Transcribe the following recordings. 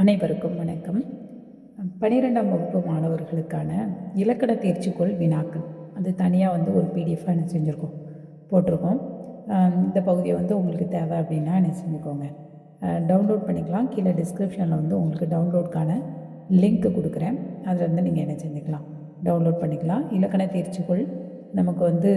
அனைவருக்கும் வணக்கம். பன்னிரெண்டாம் வகுப்பு மாணவர்களுக்கான இலக்கண தேர்ச்சிக்கோள் வினாக்கள். அது தனியாக வந்து ஒரு பிடிஎஃபாக என்ன செஞ்சுருக்கோம்? போட்டிருக்கோம். இந்த பகுதியை வந்து உங்களுக்கு தேவை அப்படின்னா என்ன செஞ்சுக்கோங்க. டவுன்லோட் பண்ணிக்கலாம். கீழே டிஸ்கிரிப்ஷனில் வந்து உங்களுக்கு டவுன்லோட்கான லிங்க் கொடுக்குறேன். அதில் வந்து நீங்கள் என்ன செஞ்சுக்கலாம்? டவுன்லோட் பண்ணிக்கலாம். இலக்கண தேர்ச்சிக்கோள் நமக்கு வந்து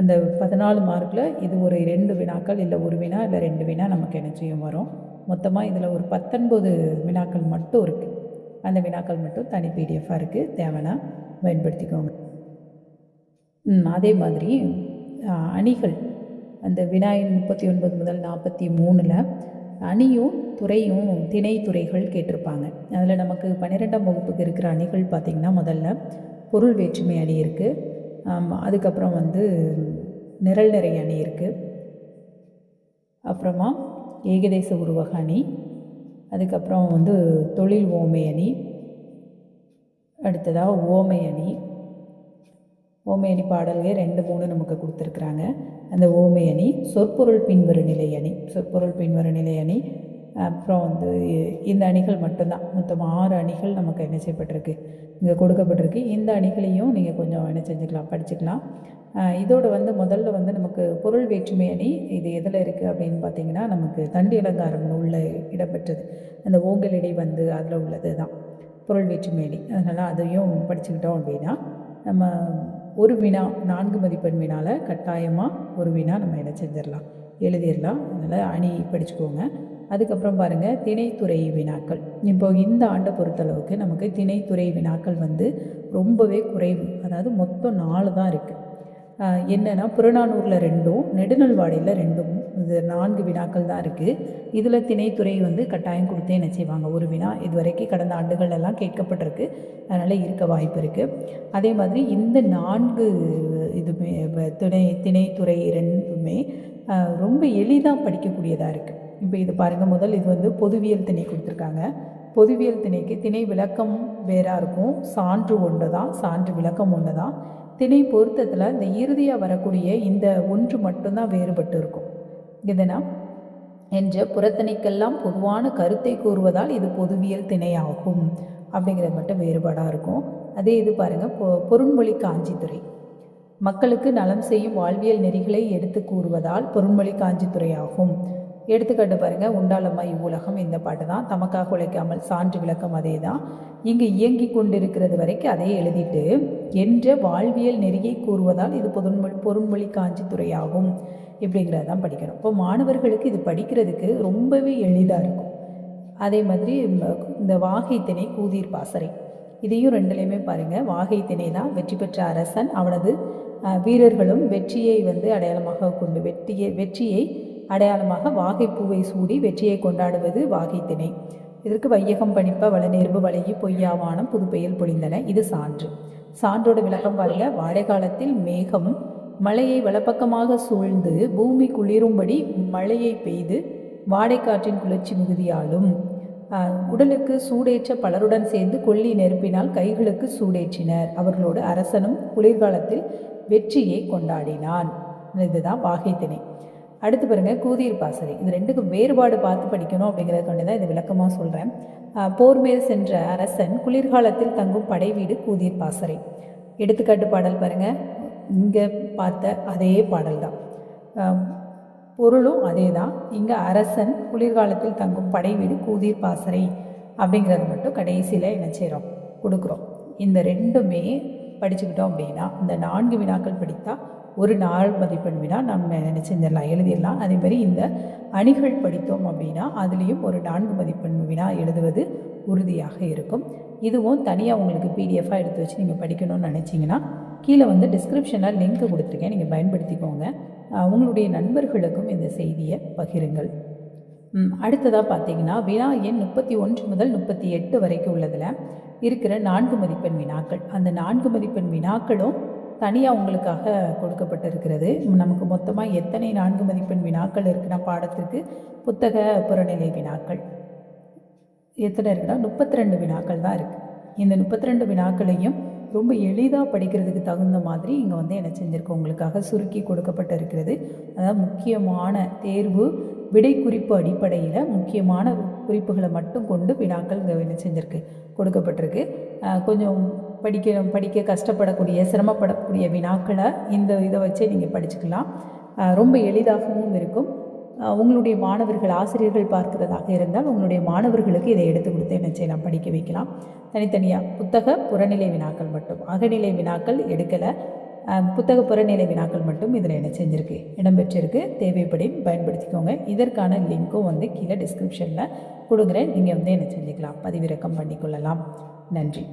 அந்த பதினாலு மார்க்கில் இது ஒரு ரெண்டு வினாக்கள் இல்லை ஒரு வினா இல்லை ரெண்டு வினா நமக்கு என்ன செய்யும் வரும். மொத்தமாக இதில் ஒரு பத்தொன்பது வினாக்கள் மட்டும் இருக்குது அந்த வினாக்கள் மட்டும் தனி பிடிஎஃபாக இருக்குது தேவைன்னா பயன்படுத்திக்கோங்க. அதே மாதிரி அணிகள். அந்த வினாயின் முப்பத்தி ஒன்பது முதல் நாற்பத்தி மூணில் அணியும் துறையும் திணை துறைகள் கேட்டிருப்பாங்க. அதில் நமக்கு பன்னிரெண்டாம் வகுப்புக்கு இருக்கிற அணிகள் பார்த்திங்கன்னா முதல்ல பொருள் வேற்றுமை அணி இருக்குது அதுக்கப்புறம் வந்து நிரல் நிறை அணி இருக்குது அப்புறமா ஏகதேச உருவக அணி அதுக்கப்புறம் வந்து தொழில் ஓமை அணி அடுத்ததாக ஓமை அணி. ஓமை அணி பாடல்கள் ரெண்டு மூணு நமக்கு கொடுத்துருக்குறாங்க. அந்த ஓமை அணி சொற்பொருள் பின்வரு நிலை அணி சொற்பொருள் பின்வரு நிலை அணி அப்புறம் வந்து இந்த அணிகள் மட்டும்தான். மொத்தம் ஆறு அணிகள் நமக்கு என்ன செய்யப்பட்டிருக்கு? இங்கே கொடுக்கப்பட்டிருக்கு. இந்த அணிகளையும் நீங்கள் கொஞ்சம் என்ன செஞ்சுக்கலாம் படிச்சுக்கலாம். இதோடு இதோட வந்து முதல்ல வந்து நமக்கு பொருள் வேற்றுமை அணி இது எதில் இருக்குது அப்படின்னு பார்த்தீங்கன்னா நமக்கு தண்டி அலங்காரம் நூலில் இடம்பெற்றது. அந்த ஓங்கலடி வந்து அதில் உள்ளது தான் பொருள் வேற்றுமை அணி. அதனால் அதையும் படிச்சுக்கிட்டோம் அப்படின்னா நம்ம ஒரு வினா நான்கு மதிப்பெண் வினால கட்டாயமாக ஒரு வினா நம்ம என்ன செஞ்சிடலாம் எழுதிடலாம். அதனால் அணி படிச்சுக்கோங்க. அதுக்கப்புறம் பாருங்கள் திணைத்துறை வினாக்கள். இப்போ இந்த ஆண்டை பொறுத்தளவுக்கு நமக்கு திணைத்துறை வினாக்கள் வந்து ரொம்பவே குறைவு. அதாவது மொத்தம் நாலு தான் இருக்குது என்னென்னா புறநானூரில் ரெண்டும் நெடுநல்வாடியில் ரெண்டும் இது நான்கு வினாக்கள் தான் இருக்குது இதில் திணைத்துறை வந்து கட்டாயம் கொடுத்தே என்ன செய்வாங்க? ஒரு வினா இது வரைக்கும் கடந்த ஆண்டுகளெல்லாம் கேட்கப்பட்டிருக்கு. அதனால் இருக்க வாய்ப்பு இருக்குது அதே மாதிரி இந்த நான்கு இதுமே துணை திணைத்துறை ரெண்டுமே ரொம்ப எளிதாக படிக்கக்கூடியதாக இருக்குது இப்போ இது பாருங்கள் முதல் இது வந்து பொதுவியல் திணை கொடுத்துருக்காங்க. பொதுவியல் திணைக்கு திணை விளக்கம் வேறாக இருக்கும். சான்று ஒன்று தான் சான்று விளக்கம் ஒன்று தான் திணை பொருத்தத்தில் இந்த இறுதியாக வரக்கூடிய இந்த ஒன்று மட்டும்தான் வேறுபட்டு இருக்கும். இதனா என்ற புறத்திணைக்கெல்லாம் பொதுவான கருத்தை கூறுவதால் இது பொதுவியல் திணையாகும். அப்படிங்கிறது மட்டும் வேறுபாடாக இருக்கும். அதே இது பாருங்கள் பொ பொருண்மொழி காஞ்சித்துறை மக்களுக்கு நலம் செய்யும் வாழ்வியல் நெறிகளை எடுத்து கூறுவதால் பொருண்மொழி காஞ்சித்துறை ஆகும் எடுத்துக்காட்டு பாருங்கள் உண்டாளம்மா இவ்வுலகம் இந்த பாட்டு தான் தமக்காக உழைக்காமல் சான்று விளக்கம் அதே தான் இங்கு இயங்கி கொண்டிருக்கிறது வரைக்கும் அதே எழுதிட்டு என்ற வாழ்வியல் நெறியை கூறுவதால் இது பொதுமொழி பொருண்மொழி காஞ்சித்துறையாகும் ஆகும் இப்படிங்கிறத தான் படிக்கணும். இப்போ மாணவர்களுக்கு இது படிக்கிறதுக்கு ரொம்பவே எளிதாக இருக்கும். அதே மாதிரி இந்த வாகை திணை கூதிர் பாசறை. இதையும் ரெண்டுலேயுமே பாருங்கள் வாகை திணை தான் வெற்றி பெற்ற அரசன். அவனது வீரர்களும் வெற்றியை வந்து அடையாளமாக கொண்டு வெற்றியை வெற்றியை அடையாளமாக வாகைப்பூவை சூடி வெற்றியை கொண்டாடுவது வாகை திணை இதற்கு வையகம் பணிப்ப வளநேர்வு வளையி பொய்யாவானம் புதுப்பெயல் பொழிந்தன. இது சான்று. சான்றோட விளக்கம் பாருங்க. வாழைக்காலத்தில் மேகம் மழையை வலப்பக்கமாக சூழ்ந்து பூமி குளிரும்படி மழையை பெய்து வாடைக்காற்றின் குளிர்ச்சி மிகுதியாலும் உடலுக்கு சூடேற்ற பலருடன் சேர்ந்து கொல்லி நெருப்பினால் கைகளுக்கு சூடேற்றினர். அவர்களோடு அரசனும் குளிர்காலத்தில் வெற்றியை கொண்டாடினான். இதுதான் வாகை திணை அடுத்து பாருங்க கூதிர் பாசறை. இது ரெண்டுக்கும் வேறுபாடு பார்த்து படிக்கணும் அப்படிங்கிறதுக்காண்டி தான் இது விளக்கமாக சொல்கிறேன் போர் மேல் சென்ற அரசன் குளிர்காலத்தில் தங்கும் படை வீடு கூதிர் பாசறை. எடுத்துக்காட்டு பாடல் பாருங்க. இங்கே பார்த்த அதே பாடல் தான். பொருளும் அதே தான். இங்கே அரசன் குளிர்காலத்தில் தங்கும் படை வீடு கூதிர் பாசறை அப்படிங்கிறது மட்டும் கடைசியில் என்ன செய்கிறோம் கொடுக்குறோம். இந்த ரெண்டுமே படிச்சுக்கிட்டோம் அப்படின்னா இந்த நான்கு வினாக்கள் படித்தா ஒரு நாள் மதிப்பெண் வினா நம்ம நினச்சிடலாம் எழுதிடலாம். அதேமாதிரி இந்த அணிகள் படித்தோம் அப்படின்னா அதுலேயும் ஒரு நான்கு மதிப்பெண் வினா எழுதுவது உறுதியாக இருக்கும். இதுவும் தனியாக உங்களுக்கு பிடிஎஃபாக எடுத்து வச்சு நீங்கள் படிக்கணும்னு நினச்சிங்கன்னா கீழே வந்து டிஸ்கிரிப்ஷனில் லிங்க் கொடுத்துருக்கேன். நீங்கள் பயன்படுத்திக்கோங்க. உங்களுடைய நண்பர்களுக்கும் இந்த செய்தியை பகிருங்கள். ம், பார்த்தீங்கன்னா வினா எண் முப்பத்தி ஒன்று முதல் முப்பத்தி எட்டு வரைக்கும் உள்ளதில் இருக்கிற நான்கு மதிப்பெண் வினாக்கள். அந்த நான்கு மதிப்பெண் வினாக்களும் தனியாக உங்களுக்காக கொடுக்கப்பட்டிருக்கிறது. நமக்கு மொத்தமாக எத்தனை நான்கு மதிப்பெண் வினாக்கள் இருக்குன்னா பாடத்திற்கு புத்தக புறநிலை வினாக்கள். எத்தனை இருக்குன்னா முப்பத்தி ரெண்டு வினாக்கள் தான் இருக்குது இந்த முப்பத்தி ரெண்டு வினாக்களையும் ரொம்ப எளிதாக படிக்கிறதுக்கு தகுந்த மாதிரி இங்கே வந்து என்ன செஞ்சுருக்கோம் உங்களுக்காக சுருக்கி கொடுக்கப்பட்டு இருக்கிறது அதாவது முக்கியமான தேர்வு விடை குறிப்பு அடிப்படையில் முக்கியமான குறிப்புகளை மட்டும் கொண்டு வினாக்கள் இங்கே என்ன செஞ்சிருக்கு கொடுக்கப்பட்டிருக்கு. கொஞ்சம் படிக்க படிக்க கஷ்டப்படக்கூடிய சிரமப்படக்கூடிய வினாக்களை இந்த இதை வச்சே நீங்கள் படிச்சுக்கலாம். ரொம்ப எளிதாகவும் இருக்கும். உங்களுடைய மாணவர்கள் ஆசிரியர்கள் பார்க்கிறதாக இருந்தால் உங்களுடைய மாணவர்களுக்கு இதை எடுத்து கொடுத்து என்ன செய்யலாம் படிக்க வைக்கலாம். தனித்தனியாக புத்தக புறநிலை வினாக்கள் மட்டும். அகநிலை வினாக்கள் எடுக்கலை. புத்தக புறநிலை வினாக்கள் மட்டும் இதில் என்ன செஞ்சுருக்கு? இடம்பெற்றிருக்கு. தேவைப்படி பயன்படுத்திக்கோங்க. இதற்கான லிங்க்கும் வந்து கீழே டிஸ்கிரிப்ஷனில் கொடுக்குறேன். நீங்கள் வந்து என்ன செஞ்சுக்கலாம்? பதிவிறக்கம் பண்ணிக்கொள்ளலாம். நன்றி.